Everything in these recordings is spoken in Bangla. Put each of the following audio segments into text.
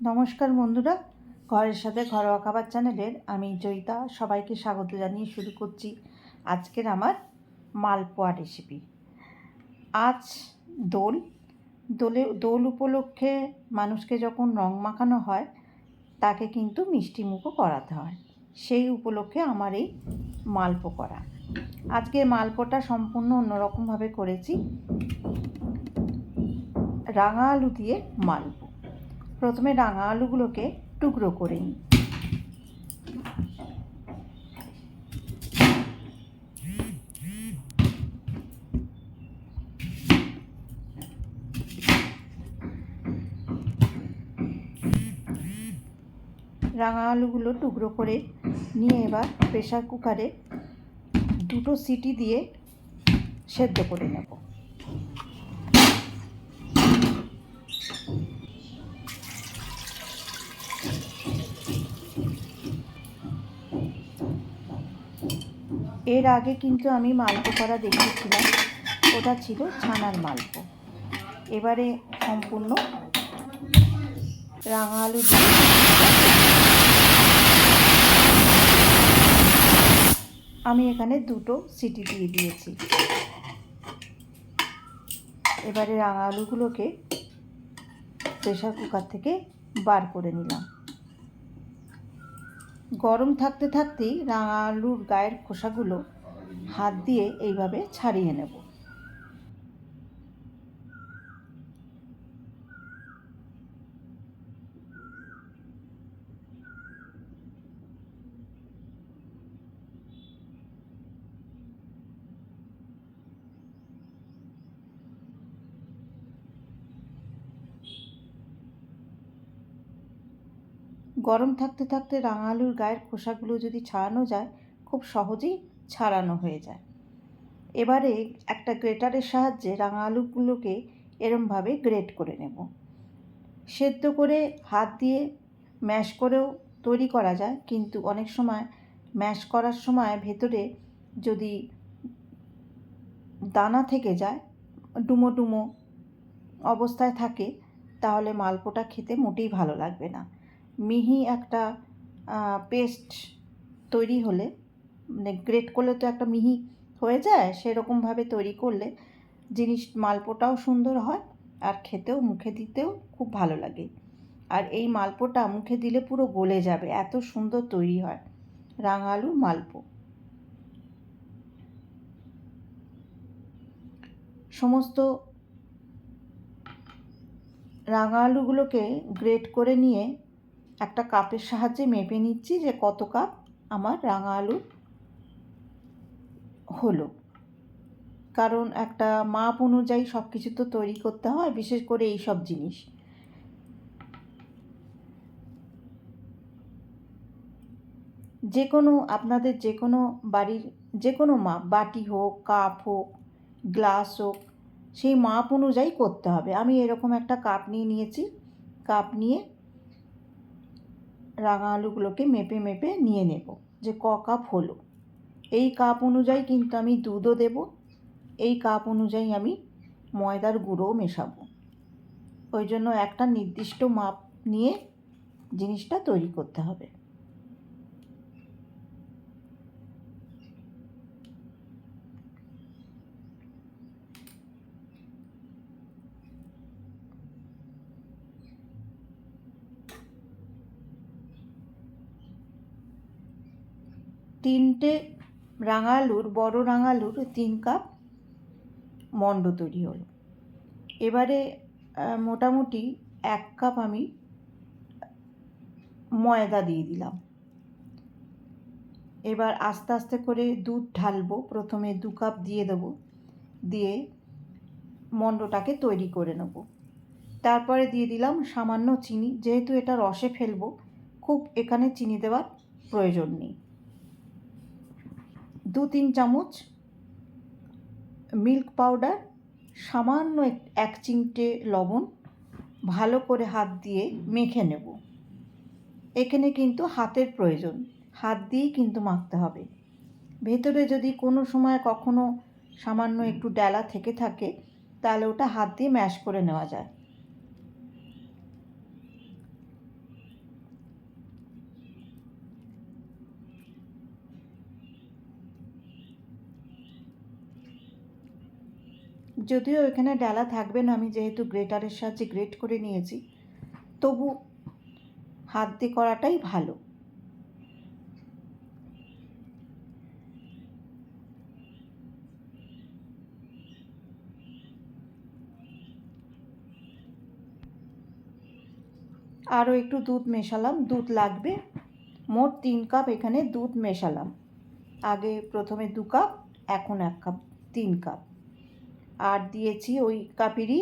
নমস্কার বন্ধুরা, ঘরের সাথে ঘরোয়া খাবার চ্যানেলের আমি জয়িতা সবাইকে স্বাগত জানিয়ে শুরু করছি আজকের আমার মালপোয়া রেসিপি আজ দোল, দোলে, দোল উপলক্ষে মানুষকে যখন রং মাখানো হয়, তাকে কিন্তু মিষ্টি মুখও করাতে হয়। সেই উপলক্ষে আমার এই মালপো করা। আজকে মালপোটা সম্পূর্ণ অন্যরকমভাবে করেছি। রাঙা আলু দিয়ে মালপো প্রথমে রাঙা আলুগুলোকে টুকরো করে নিই। রাঙা আলুগুলো টুকরো করে নিয়ে এবার প্রেশার কুকারে দুটো সিটি দিয়ে সেদ্ধ করে নেব। এর আগে কিন্তু আমি মালপো করা দেখিয়েছিলাম ওটা ছিল ছানার মালপো। এবারে সম্পূর্ণ রাঙা আলু আমি এখানে দুটো সিটি দিয়ে দিয়েছি। এবারে রাঙা আলুগুলোকে প্রেশার কুকার থেকে বার করে নিলাম। গরম থাকতে থাকতেই আলুর গায়ের খোসাগুলো হাত দিয়ে এইভাবে ছাড়িয়ে নেব। গরম থাকতে থাকতে রাঙা আলুর গায়ের খোসাগুলো যদি ছাড়ানো যায়, খুব সহজেই ছাড়ানো হয়ে যায়। এবারে একটা গ্রেটারের সাহায্যে রাঙা আলুগুলোকে এরমভাবে গ্রেট করে নেব। সেদ্ধ করে হাত দিয়ে ম্যাশ করেও তৈরি করা যায়, কিন্তু অনেক সময় ম্যাশ করার সময় ভেতরে যদি দানা থেকে যায়, ডুমো ডুমো অবস্থায় থাকে, তাহলে মালপোটা খেতে মোটেই ভালো লাগবে না। মিহি একটা পেস্ট তৈরি হলে মানে গ্রেট করলে তো একটা মিহি হয়ে যায়, সেরকমভাবে তৈরি করলে জিনিস, মালপোটাও সুন্দর হয় আর খেতেও, মুখে দিতেও খুব ভালো লাগে। আর এই মালপোটা মুখে দিলে পুরো গলে যাবে, এত সুন্দর তৈরি হয়। রাঙা আলুর মালপো। সমস্ত রাঙা আলুগুলোকে গ্রেট করে নিয়ে একটা কাপের সাহায্যে মেপে নিচ্ছি যে কত কাপ আমার রাঙা আলু হলো। কারণ একটা মাপ অনুযায়ী সব কিছু তো তৈরি করতে হয়, বিশেষ করে এই সব জিনিস। যে কোনো আপনাদের যে কোনো বাড়ির যে কোনো মাপ, বাটি হোক, কাপ হোক, গ্লাস হোক, সেই মাপ অনুযায়ী করতে হবে। আমি এরকম একটা কাপ নিয়ে নিয়েছি। কাপ নিয়ে রাঙা আলুগুলোকে মেপে মেপে নিয়ে নেব, যে ক কাপ হলো। এই কাপ অনুযায়ী কিন্তু আমি দুধও দেব, এই কাপ অনুযায়ী আমি ময়দার গুঁড়োও মেশাবো। ওই জন্য একটা নির্দিষ্ট মাপ নিয়ে জিনিসটা তৈরি করতে হবে। তিনটে রাঙালুর, বড় রাঙালুর তিন কাপ মণ্ড তৈরি হলো। এবারে মোটামুটি এক কাপ আমি ময়দা দিয়ে দিলাম। এবার আস্তে আস্তে করে দুধ ঢালবো। প্রথমে দু কাপ দিয়ে দেবো, দিয়ে মণ্ডটাকে তৈরি করে নেব। তারপরে দিয়ে দিলাম সামান্য চিনি। যেহেতু এটা রসে ফেলব, খুব এখানে চিনি দেওয়ার প্রয়োজন নেই। দু তিন চামচ মিল্ক পাউডার, সামান্য এক চিমটে লবণ, ভালো করে হাত দিয়ে মেখে নেব। এখানে কিন্তু হাতের প্রয়োজন, হাত দিয়েই কিন্তু মাখতে হবে। ভেতরে যদি কোনো সময় কখনো সামান্য একটু ডেলা থেকে থাকে, তাহলে ওটা হাত দিয়ে ম্যাশ করে নেওয়া যায়। যদিও এখানে ডালা থাকবে না, আমি যেহেতু গ্রেটারের সাহায্যে গ্রেট করে নিয়েছি, তবু হাত দিয়ে করাটাই ভালো। আরও একটু দুধ মেশালাম, দুধ লাগবে। মোট তিন কাপ এখানে দুধ মেশালাম। আগে প্রথমে দু কাপ, এখন এক কাপ, তিন কাপ। আর দিয়েছি ওই কাপেরই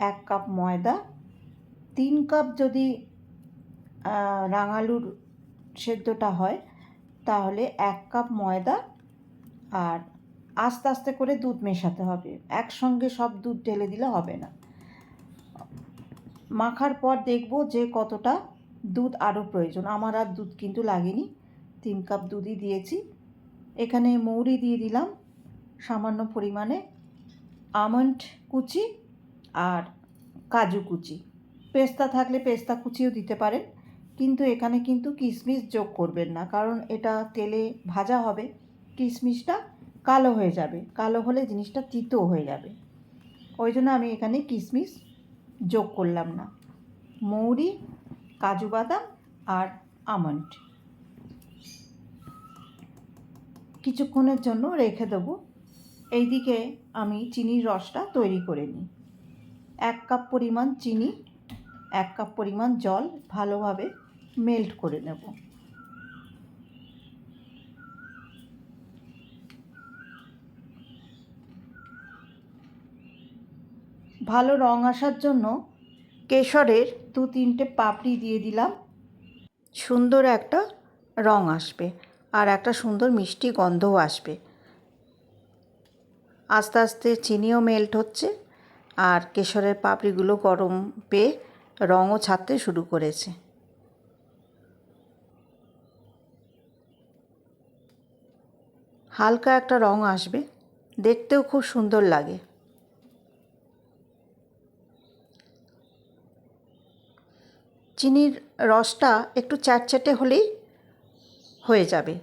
এক কাপ ময়দা। তিন কাপ যদি রাঙালুর সেদ্ধটা হয়, তাহলে এক কাপ ময়দা আর আস্তে আস্তে করে দুধ মেশাতে হবে। একসঙ্গে সব দুধ ঢেলে দিলে হবে না। মাখার পর দেখব যে কতটা দুধ আরও প্রয়োজন। আমার আর দুধ কিন্তু লাগেনি। তিন কাপ দুধই দিয়েছি। এখানে মৌরি দিয়ে দিলাম সামান্য পরিমাণে। আমন্ড কুচি আর কাজু কুচি। পেস্তা থাকলে পেস্তা কুচিও দিতে পারেন, কিন্তু এখানে কিন্তু কিশমিশ যোগ করবেন না, কারণ এটা তেলে ভাজা হবে কিশমিশটা কালো হয়ে যাবে। কালো হলে জিনিসটা তিতো হয়ে যাবে। ওই জন্য আমি এখানে কিশমিশ যোগ করলাম না। মৌরি, কাজু বাদাম আর আমন্ড। কিছুক্ষণের জন্য রেখে দেবো। এইদিকে আমি চিনির রসটা তৈরি করে নিই। এক কাপ পরিমাণ চিনি, এক কাপ পরিমাণ জল ভালোভাবে মেল্ট করে নেব। ভালো রং আসার জন্য কেশরের দু তিনটে পাপড়ি দিয়ে দিলাম। সুন্দর একটা রং আসবে আর একটা সুন্দর মিষ্টি গন্ধও আসবে। আস্তে আস্তে চিনিও মেল্ট হচ্ছে আর কেশরের পাপড়িগুলো গরম পেয়ে রঙও ছাড়তে শুরু করেছে। হালকা একটা রং আসবে, দেখতেও খুব সুন্দর লাগে। চিনির রসটা একটু চ্যাটচ্যাটে হলেই হয়ে যাবে।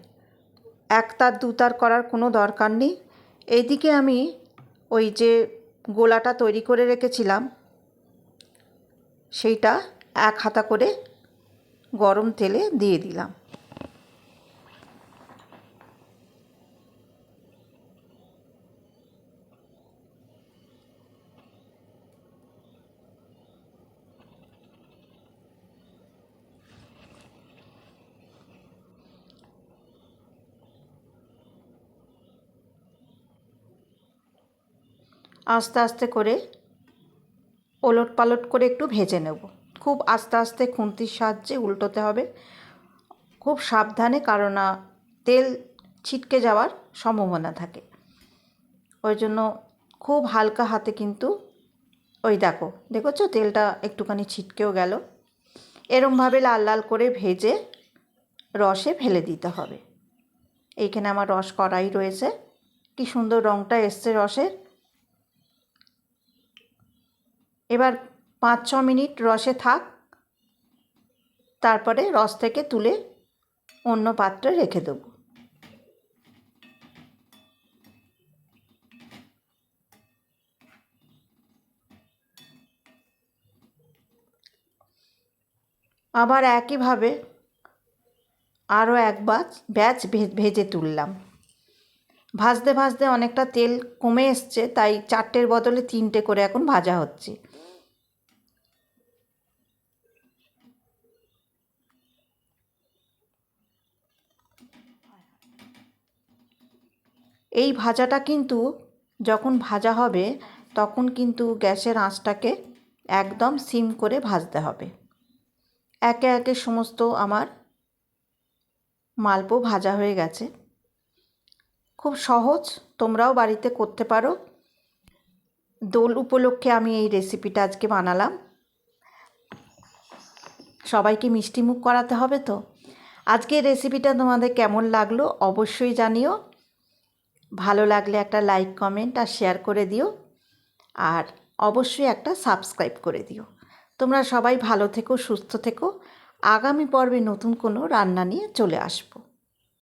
এক তার, দু তার করার কোনো দরকার নেই। এইদিকে আমি ওই যে গোলাটা তৈরি করে রেখেছিলাম, সেইটা এক হাতা করে গরম তেলে দিয়ে দিলাম। আস্তে আস্তে করে ওলট পালট করে একটু ভেজে নেব। খুব আস্তে আস্তে খুন্তির সাহায্যে উল্টোতে হবে। খুব সাবধানে কারণ তেল ছিটকে যাওয়ার সম্ভাবনা থাকে। ওই জন্য খুব হালকা হাতে কিন্তু ওই দেখো, দেখেছ? তেলটা একটুখানি ছিটকেও গেল। এরমভাবে লাল লাল করে ভেজে রসে ফেলে দিতে হবে। এইখানে আমার রস কড়াই রয়েছে। কি সুন্দর রঙটা এসছে রসের। এবার পাঁচ, ছ মিনিট রসে থাক। তারপরে রস থেকে তুলে অন্য পাত্রে রেখে দেবো। আবার একইভাবে আরও এক বাচ ব্যাচ ভেজে তুললাম। ভাজতে ভাজতে অনেকটা তেল কমে এসছে, তাই চারটের বদলে তিনটে করে এখন ভাজা হচ্ছে। এই ভাজাটা কিন্তু যখন ভাজা হবে, তখন কিন্তু গ্যাসের আঁচটাকে একদম সিম করে ভাজতে হবে। একে একে সমস্ত আমার মালপো ভাজা হয়ে গেছে। খুব সহজ, তোমরাও বাড়িতে করতে পারো। দোল উপলক্ষে আমি এই রেসিপিটা আজকে বানালাম। সবাইকে মিষ্টি মুখ করাতে হবে তো? আজকের রেসিপিটা তোমাদের কেমন লাগল অবশ্যই জানিও। ভালো লাগলে একটা লাইক কমেন্ট আর শেয়ার করে দিও। আর অবশ্যই একটা সাবস্ক্রাইব করে দিও। তোমরা সবাই ভালো থেকো, সুস্থ থেকো। আগামী পর্বে নতুন কোনো রান্না নিয়ে চলে আসব।